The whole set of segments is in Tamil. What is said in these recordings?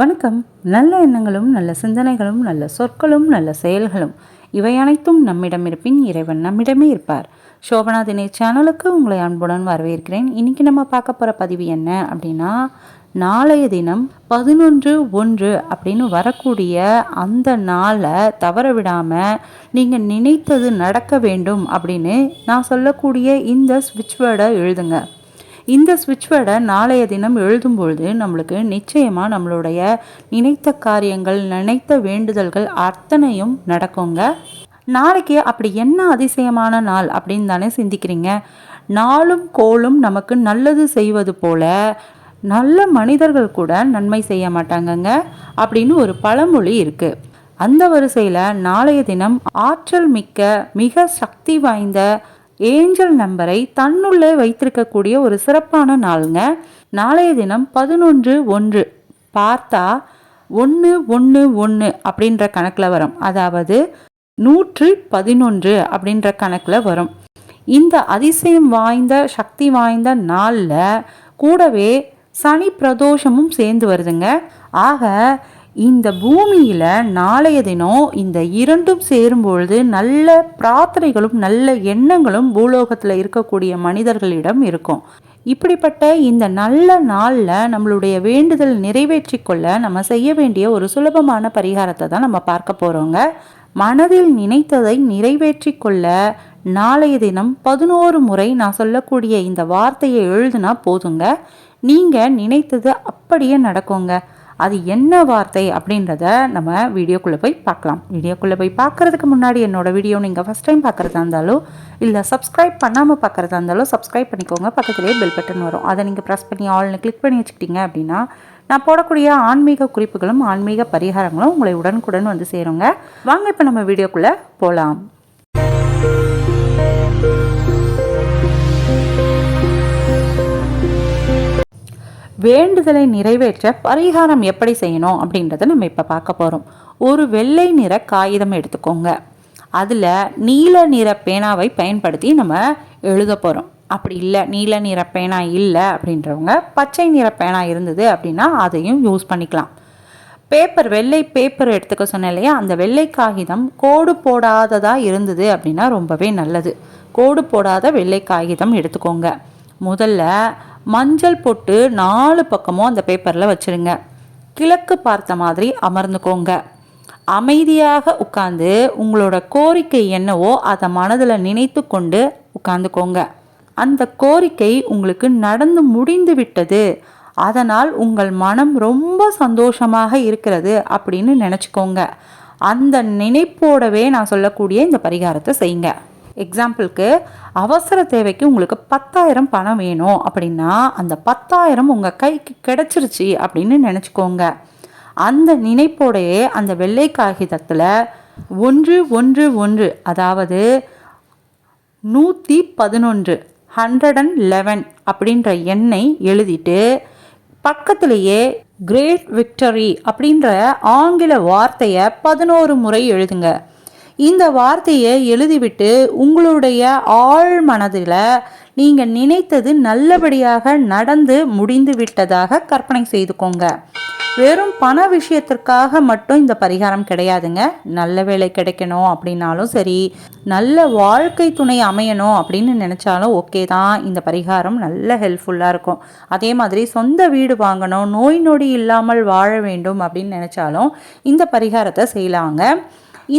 வணக்கம். நல்ல எண்ணங்களும் நல்ல சிந்தனைகளும் நல்ல சொற்களும் நல்ல செயல்களும். இவை அனைத்தும் நம்மிடம் இருப்பின் இறைவன் நம்மிடமே இருப்பார். சோபனா தினை சேனலுக்கு உங்களை அன்புடன் வரவேற்கிறேன். இன்னைக்கு நம்ம பார்க்க போகிற பதிவு என்ன அப்படின்னா நாளைய தினம் பதினொன்று ஒன்று அப்படின்னு வரக்கூடிய அந்த நாளை தவற விடாமல் நீங்கள் நினைத்தது நடக்க வேண்டும் அப்படின்னு நான் சொல்லக்கூடிய இந்த ஸ்விட்ச் வேர்டை எழுதுங்க. இந்த ஸ்விட்ச் வேர்டை நாளைய தினம் எழுதும்பொழுது நம்மளுக்கு நிச்சயமாக நம்மளுடைய நினைத்த காரியங்கள் நினைத்த வேண்டுதல்கள் அத்தனையும் நடக்குங்க. நாளைக்கு அப்படி என்ன அதிசயமான நாள் அப்படின்னு தானே சிந்திக்கிறீங்க? நாளும் கோளும் நமக்கு நல்லது செய்வது போல நல்ல மனிதர்கள் கூட நன்மை செய்ய மாட்டாங்கங்க அப்படின்னு ஒரு பழமொழி இருக்குது அந்த வரிசையில் நாளைய தினம் ஆற்றல் மிக்க மிக சக்தி வாய்ந்த ஏஞ்சல் நம்பரை தன்னுள்ளே வைத்திருக்கக்கூடிய ஒரு சிறப்பான நாளுங்க. நாளைய தினம் பதினொன்று ஒன்று. பார்த்தா ஒன்று ஒன்று ஒன்று அப்படின்ற கணக்கில் வரும். அதாவது நூற்று பதினொன்று அப்படின்ற கணக்கில் வரும். இந்த அதிசயம் வாய்ந்த சக்தி வாய்ந்த நாளில் கூடவே சனி பிரதோஷமும் சேர்ந்து வருதுங்க. ஆக இந்த பூமியில் நாளைய தினம் இந்த இரண்டும் சேரும்பொழுது நல்ல பிரார்த்தனைகளும் நல்ல எண்ணங்களும் பூலோகத்தில் இருக்கக்கூடிய மனிதர்களிடம் இருக்கும். இப்படிப்பட்ட இந்த நல்ல நாளில் நம்மளுடைய வேண்டுதல் நிறைவேற்றி கொள்ள நம்ம செய்ய வேண்டிய ஒரு சுலபமான பரிகாரத்தை தான் நம்ம பார்க்க போகிறோங்க மனதில் நினைத்ததை நிறைவேற்றி கொள்ள நாளைய தினம் பதினோரு முறை நான் சொல்லக்கூடிய இந்த வார்த்தையை எழுதுனா போதுங்க. நீங்கள் நினைத்தது அப்படியே நடக்குங்க. அது என்ன வார்த்தை அப்படின்றத நம்ம வீடியோக்குள்ளே போய் பார்க்கலாம். வீடியோக்குள்ளே போய் பார்க்குறதுக்கு முன்னாடி என்னோடய வீடியோ நீங்கள் ஃபஸ்ட் டைம் பார்க்குறதா இருந்தாலும் இல்லை சப்ஸ்கிரைப் பண்ணாமல் பார்க்குறதா இருந்தாலும் சப்ஸ்கிரைப் பண்ணிக்கோங்க. பக்கத்துலேயே பெல் பட்டன் வரும். அதை நீங்கள் ப்ரெஸ் பண்ணி ஆல்னு கிளிக் பண்ணி வச்சுக்கிட்டீங்க அப்படின்னா நான் போடக்கூடிய ஆன்மீக குறிப்புகளும் ஆன்மீக பரிகாரங்களும் உங்களை உடனுக்குடன் வந்து சேருங்க. வாங்க இப்போ நம்ம வீடியோக்குள்ளே போகலாம் வேண்டுதலை நிறைவேற்ற பரிகாரம் எப்படி செய்யணும் அப்படின்றத நம்ம இப்போ பார்க்க போகிறோம் ஒரு வெள்ளை நிற காகிதம் எடுத்துக்கோங்க. அதில் நீல நிற பேனாவை பயன்படுத்தி நம்ம எழுத போகிறோம் அப்படி இல்லை நீல நிற பேனா இல்லை அப்படின்றவங்க பச்சை நிற பேனா இருந்தது அப்படின்னா அதையும் யூஸ் பண்ணிக்கலாம். பேப்பர் வெள்ளை பேப்பர் எடுத்துக்க சொன்னேன் இல்லையா? அந்த வெள்ளை காகிதம் கோடு போடாததாக இருந்தது அப்படின்னா ரொம்பவே நல்லது. கோடு போடாத வெள்ளை காகிதம் எடுத்துக்கோங்க. முதல்ல மஞ்சள் போட்டு நாலு பக்கமும் அந்த பேப்பரில் வச்சுருங்க. கிழக்கு பார்த்த மாதிரி அமர்ந்துக்கோங்க. அமைதியாக உட்காந்து உங்களோட கோரிக்கை என்னவோ அதை மனதில் நினைத்து கொண்டு உட்காந்துக்கோங்க அந்த கோரிக்கை உங்களுக்கு நடந்து முடிந்து விட்டது. அதனால் உங்கள் மனம் ரொம்ப சந்தோஷமாக இருக்கிறது அப்படின்னு நினச்சிக்கோங்க. அந்த நினைப்போடவே நான் சொல்லக்கூடிய இந்த பரிகாரத்தை செய்யுங்க. எக்ஸாம்பிளுக்கு அவசர தேவைக்கு உங்களுக்கு பத்தாயிரம் பணம் வேணும் அப்படின்னா அந்த பத்தாயிரம் உங்கள் கைக்கு கிடச்சிருச்சு அப்படின்னு நினச்சிக்கோங்க. அந்த நினைப்போடையே அந்த வெள்ளை காகிதத்தில் ஒன்று ஒன்று ஒன்று அதாவது நூற்றி பதினொன்று ஹண்ட்ரட் அண்ட் லெவன் அப்படின்ற எண்ணை எழுதிட்டு பக்கத்திலேயே கிரேட் விக்டரி அப்படின்ற ஆங்கில வார்த்தையை பதினோரு முறை எழுதுங்க. இந்த வார்த்தையை எழுதிவிட்டு உங்களுடைய ஆழ் மனதில் நீங்கள் நினைத்தது நல்லபடியாக நடந்து முடிந்து விட்டதாக கற்பனை செய்துக்கோங்க. வெறும் பண விஷயத்திற்காக மட்டும் இந்த பரிகாரம் கிடையாதுங்க. நல்ல வேலை கிடைக்கணும் அப்படின்னாலும் சரி நல்ல வாழ்க்கை துணை அமையணும் அப்படின்னு நினச்சாலும் ஓகே தான். இந்த பரிகாரம் நல்ல ஹெல்ப்ஃபுல்லாக இருக்கும். அதே மாதிரி சொந்த வீடு வாங்கணும் நோய் நொடி இல்லாமல் வாழ வேண்டும் அப்படின்னு நினச்சாலும் இந்த பரிகாரத்தை செய்யலாங்க.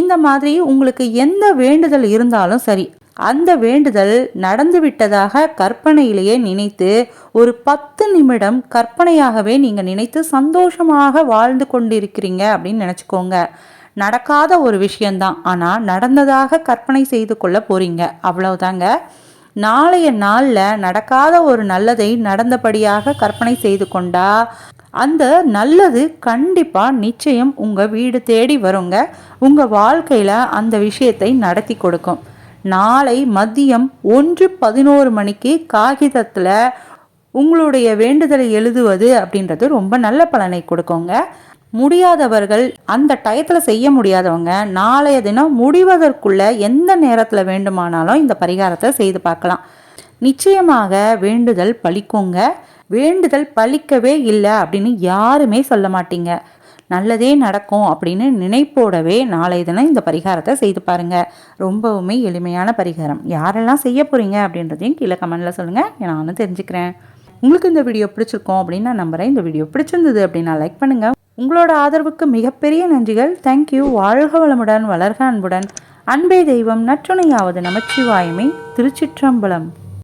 இந்த மாதிரி உங்களுக்கு எந்த வேண்டுதல் இருந்தாலும் சரி அந்த வேண்டுதல் நடந்து விட்டதாக கற்பனையிலேயே நினைத்து ஒரு பத்து நிமிடம் கற்பனையாகவே நீங்கள் நினைத்து சந்தோஷமாக வாழ்ந்து கொண்டிருக்கிறீங்க அப்படின்னு நினச்சிக்கோங்க. நடக்காத ஒரு விஷயந்தான் ஆனால் நடந்ததாக கற்பனை செய்து கொள்ள போறீங்க. அவ்வளவுதாங்க. நாளைய நாளில் நடக்காத ஒரு நல்லதை நடந்தபடியாக கற்பனை செய்து கொண்டா அந்த நல்லது கண்டிப்பாக நிச்சயம் உங்கள் வீடு தேடி வருங்க. உங்கள் வாழ்க்கையில் அந்த விஷயத்தை நடத்தி கொடுக்கும். நாளை மதியம் ஒன்று பதினோரு மணிக்கு காகிதத்தில் உங்களுடைய வேண்டுதலை எழுதுவது அப்படின்றது ரொம்ப நல்ல பலனை கொடுக்குங்க. முடியாதவர்கள் அந்த டயத்தில் செய்ய முடியாதவங்க நாளைய தினம் முடிவதற்குள்ள எந்த நேரத்தில் வேண்டுமானாலும் இந்த பரிகாரத்தை செய்து பார்க்கலாம். நிச்சயமாக வேண்டுதல் பழிக்குங்க வேண்டுதல் பலிக்கவே இல்லை அப்படின்னு யாருமே சொல்ல மாட்டீங்க. நல்லதே நடக்கும் அப்படின்னு நினைப்போடவே நாளைய தினம் இந்த பரிகாரத்தை செய்து பாருங்க. ரொம்பவுமே எளிமையான பரிகாரம். யாரெல்லாம் செய்ய போறீங்க அப்படின்றதையும் கீழே கமெண்ட்ல சொல்லுங்க. நானும் தெரிஞ்சுக்கிறேன். உங்களுக்கு இந்த வீடியோ பிடிச்சிருக்கோம் அப்படின்னு நான் நம்புறேன். இந்த வீடியோ பிடிச்சிருந்தது அப்படின்னா லைக் பண்ணுங்க. உங்களோட ஆதரவுக்கு மிகப்பெரிய நன்றிகள். தேங்க்யூ வாழ்க வளமுடன் வளர்க அன்புடன். அன்பே தெய்வம் நற்றுணையாவது நமச்சிவாயமே. திருச்சிற்றம்பலம்.